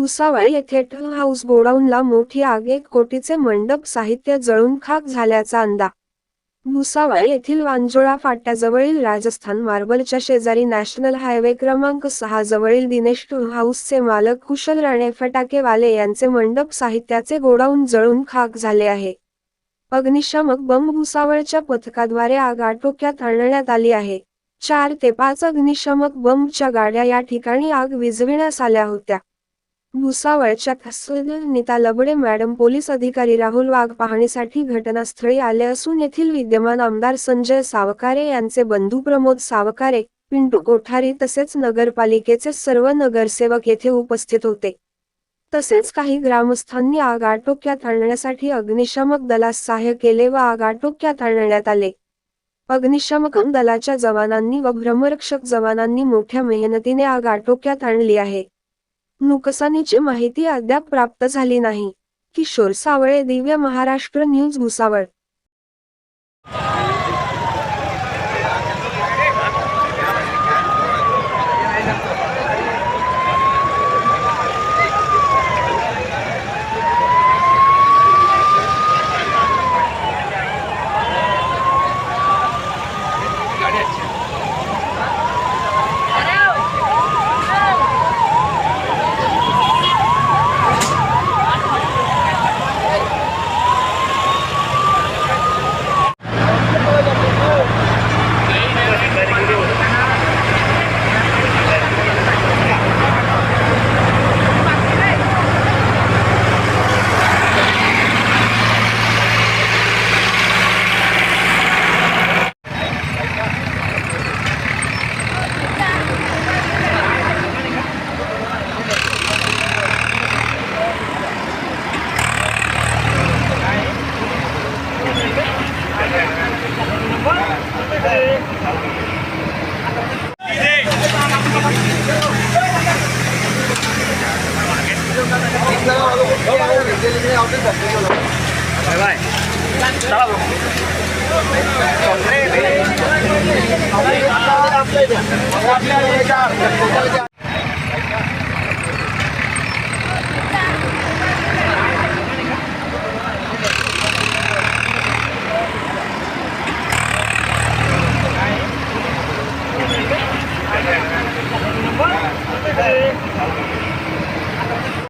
भुसावळ येथे टल हाऊस गोडाऊनला मोठी आग एक कोटीचे मंडप साहित्य जळून खाक झाल्याचा अंदा भुसावळ येथील वांजोळा फाट्याजवळील राजस्थान मार्बलच्या शेजारी नॅशनल हायवे क्रमांक सहा जवळील दिनेश टूल हाऊसचे मालक कुशल राणे फटाकेवाले यांचे मंडप साहित्याचे गोडाऊन जळून खाक झाले आहे. अग्निशामक बंब भुसावळच्या पथकाद्वारे आग आटोक्यात आणण्यात आली आहे. चार ते पाच अग्निशामक बंबच्या गाड्या या ठिकाणी आग विझविण्यास आल्या होत्या. भुसावळच्या नेता लबडे मॅडम पोलीस अधिकारी राहुल वाघ पाहणीसाठी घटनास्थळी आले असून येथील विद्यमान आमदार संजय सावकारे यांचे बंधू प्रमोद सावकारे पिंटू कोठारी तसेच नगरपालिकेचे सर्व नगरसेवक येथे उपस्थित होते. तसेच काही ग्रामस्थांनी आग आटोक्यात आणण्यासाठी अग्निशामक दलास सहाय्य केले व आग आटोक्यात आणण्यात आले. अग्निशामक दलाच्या जवानांनी व भ्रमरक्षक जवानांनी मोठ्या मेहनतीने आग आटोक्यात आणली आहे. नुकसानीची माहिती अद्याप प्राप्त झाली नाही. Kishor Sawale Divya Maharashtra news Bhusawal. Đấy vậy. Đó là Hãy subscribe cho kênh Ghiền Mì Gõ Để không bỏ lỡ những video hấp dẫn